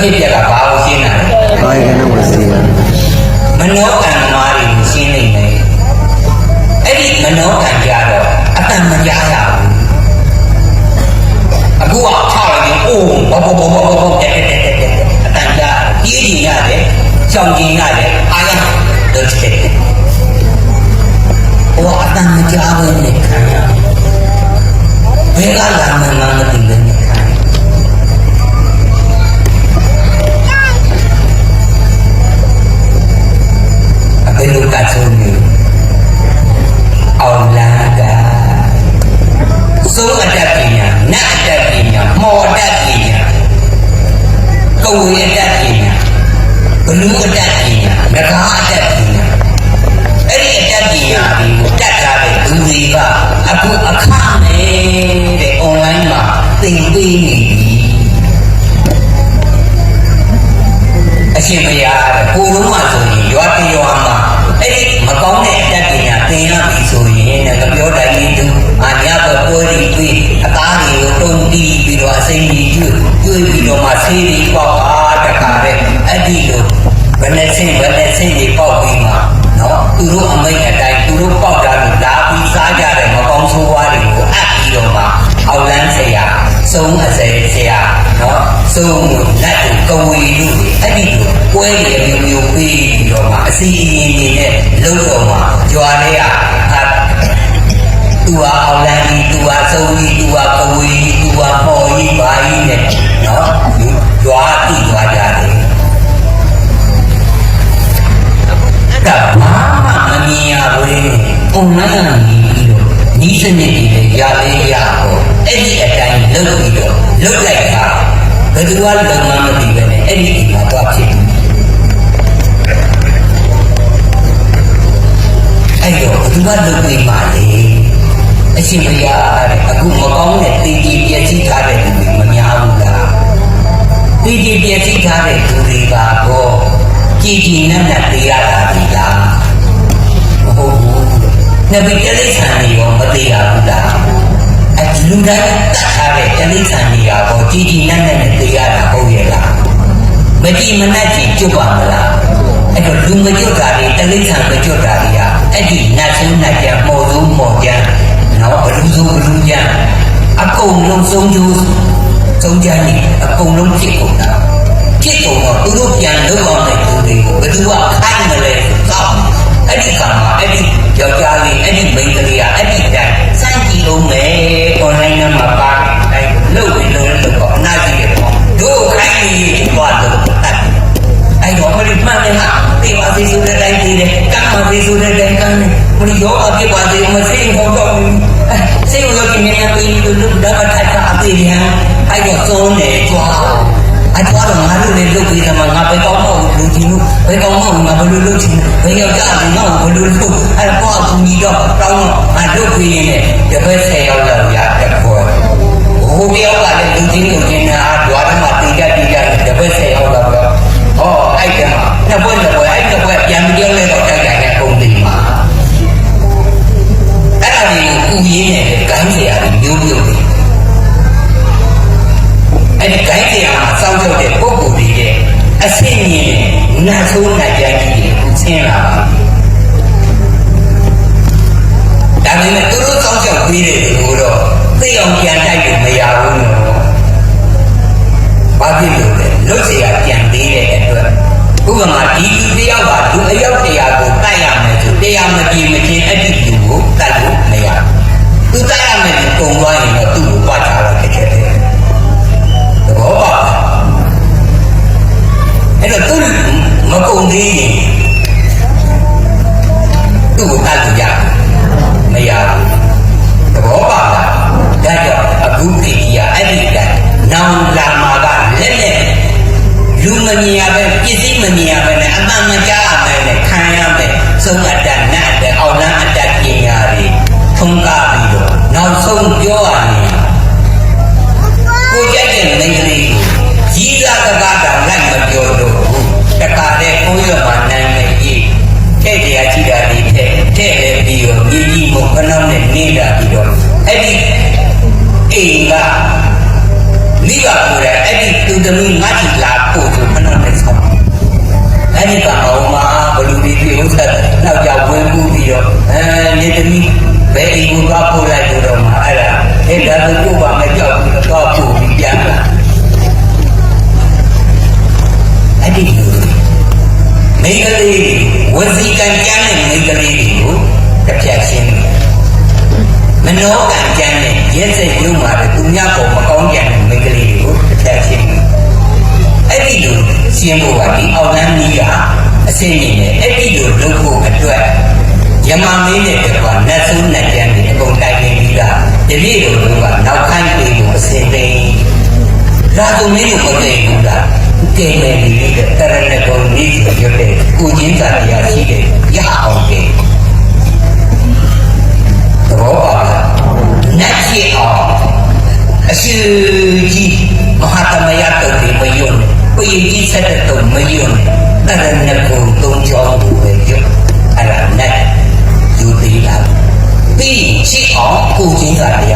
ဖြစ်ပြက်ကဘာကိုရှင်းတာလဲဘာရကနဝစီယမနောကံမားတွေကိုရှင်းနိုင်မယ်အဲ့ဒီမနောကံကြတော့အတန်မကြားရဘူးအခုကချလိုက်ရင်အိုးဘောဘောဘောဘောဘော ရှင်ဘုရားတဲ့ကိုလုံးမှဆိုရင်ရွာတရွာမှာအဲ့ဒီမကောင်းတဲ့အတတ်ပညာသင်ရပြီဆိုရင်တဲ့ကပြောတိုင်းလေးသူအညာဘပွဲဒီတွေ့အသားတွေကိုတုံတီးပြီးတော့အစိမ့်ကြီးကျွကျွေးပြီးတော့မှဆေးကြီးပေါက်ပါတခါတဲ့အဲ့ဒီလိုဘယ်နဲ့ဆင်းဘယ်နဲ့ဆင်းကြီးပေါက်ပြီးမှနော်သူတို့အမိတ်အတိုင်းသူတို့ပေါက်တာလို့လာပြီးစားကြတယ်မကောင်းဆိုးဝါးတွေကိုအပ်ပြီးတော့မှအောက်လန်းဆရာစုံအစဲဆရာ နော်စုံလက်ကိုကဝေလူတွေအဲ့ဒီလိုပွဲတွေမျိုးမျိုးပြီးပြီးတော့မှအစီအရင်တွေနဲ့လုံးတော့မှကြွားလေးကအာသူဟာအောင်လန်းကြီးသူဟာစုံကြီးသူဟာကဝေကြီးသူဟာပေါ်ကြီးပါကြီးနဲ့နော်ကြွားတိသွားကြတယ်ကဘာမှမမြင်ရဘူး။အွန်လိုင်းကနေပြီးတော့ဤစနစ်တွေလည်းရလေးရတော့အဲ့ဒီအတိုင်းလုပ်ပြီးတော့လုပ်လိုက်တာ ဘယ်သူကလုံမမသိပဲနဲ့အဲ့ဒီဒီမှာတော့ဖြစ်တယ်။အဲ့တော့ဘယ်သူကလုပ်ပြီးမှလဲအရှင်ဘုရားတဲ့အခုမကောင်းတဲ့တည်တည်ပြည့်စည်ထားတဲ့လူတွေမများဘူးလား။တည်တည်ပြည့်စည်ထားတဲ့လူတွေပါတော့ကြည်ကြည်နက်နက်ပေးရတာဒီလား။မဟုတ်ဘူး။နဗီတလိษံတွေရောမသေးရဘူးလား။အ လူတိုင်းတတ်ထားတဲ့တလိษံတွေရောကြည်ကြည်နက်နက်နဲ့ပေးရတာဟုတ်ရဲ့လား။မကြည်မနှက်ကြည်ကျွတ်ပါမလား။အဲ့တော့လူမကျွတ်တာတွေတလိษံမကျွတ်တာတွေကအဲ့ဒီနတ်ဆုံးနတ်ကြမော်သူမော်ကြနော်ဘလူးဆုံးဘလူးကြအကုန်လုံးဆုံးကျိုးဆုံးကြနေအကုန်လုံးဖြစ်ကုန်တာဖြစ်ကုန်တော့သူတို့ပြန်လုပ်အောင်တဲ့သူတွေကိုဘယ်သူကခိုင်းမလဲစောင့်အဲ့ဒီကံမှာ online မှာပါအဲ့လုပ်ပြီးလုပ်လို့တော့အနာကြီးတယ်ပေါ့တို့ခိုင်းနေသွားတော့တတ်အဲ့တော့မလို့မှန်တယ်ဟာတေပါစေဆိုတဲ့တိုင်းသေးတယ်ကံပါစေဆိုတဲ့တိုင်းကံတယ်ဘယ်ရောအပြစ်ပါစေမစိတ်ဟောတော့စိတ်ရောဒီနေရာပြီးလို့လူဒါမထတာအသေးရန်အဲ့တော့သုံးတယ်ကြွားအကြွားတော့ငါတို့လည်းလုပ်ပြီးတယ်မှာငါပဲကောင်းမဟုတ်လူကြီးလို့ပဲကောင်းမဟုတ်ငါဘယ်လိုလုပ်ချင်ဘယ်ရောက်ကြလဲငါဘယ်လိုလုပ်အဲ့တော့အကူကြီးတော့တောင်းငါလုပ်ပြီးရင်တပည့်ဆယ်ရောက်လာရတဲ့ခေါ် ကိုတယောက်ကလည်းလူချင်းလူချင်းများဘွားထဲမှာတိကျတိကျတပည့်ဆယ်ယောက်လောက်ကဟောအဲ့ကမှာနှစ်ပွဲနှစ်ပွဲအဲ့နှစ်ပွဲပြန်ပြီးပြောလဲတော့တိုက်ကြိုင်တဲ့ပုံတွေမှာအဲ့ဒါကြီးကိုကူရင်းနဲ့ကိုင်းစရာမျိုးမျိုးတွေအဲ့ဒီကိုင်းစရာမှာစောင့်ကြောက်တဲ့ပုံပုံတွေရဲ့အဆင့်မြင့်နာဆုံးနိုင်ကြကြီးကိုဆင်းလာပါဒါပေမဲ့သူတို့စောင့်ကြောက်ပြီးတယ်လို့တော့ သိအောင်ပြန်တိုက်လို့မရဘူးနော်ဘာဖြစ်လို့ ပြီးတော့အဲမြေသမီးဘယ်ဒီကိုကပို့လိုက်တော့မှအဲ့ဒါအဲ့ဒါကိုပို့ပါမကြောက်ဘူးတော့ပို့ပြီးပြန်လာအဲ့ဒီလိုမိကလေးဝစီကံကြမ်းတဲ့မိကလေးတွေကိုတပြတ်ချင်းမနောကံကြမ်းတဲ့ရက်စက်ရုံမှာပဲသူများပေါ်မကောင်းကြံတဲ့မိကလေးတွေကိုတပြတ်ချင်းအဲ့ဒီလိုရှင်းဖို့ကဒီအောက်တန်းကြီးကအစင်းနေတယ်အဲ့ဒီလိုလုပ် မမင်းနဲ့တကွာနတ်ဆိုးနတ်ကြမ်းတွေအကုန်တိုက်နေပြီးသားတပြည့်လိုလိုကနောက်ခိုင်းပြီးကိုအစင်းသိမ်းရာဇုံမင်းကိုမသိဘူးလားကဲမယ်ဒီတရဏဂုံကြီးကိုရွတ်တဲ့ကိုချင်းစာတရားရှိတယ်ရအောင်ကဲသဘောပါလားနတ်ဖြစ်အောင်အရှိကြီးမဟာတမယတုတ်ဒီမယုံကိုရင်ကြီးဆက်တဲ့တုတ်မယုံတရဏဂုံသုံးချောင်း ကြီးလာတာဗျာ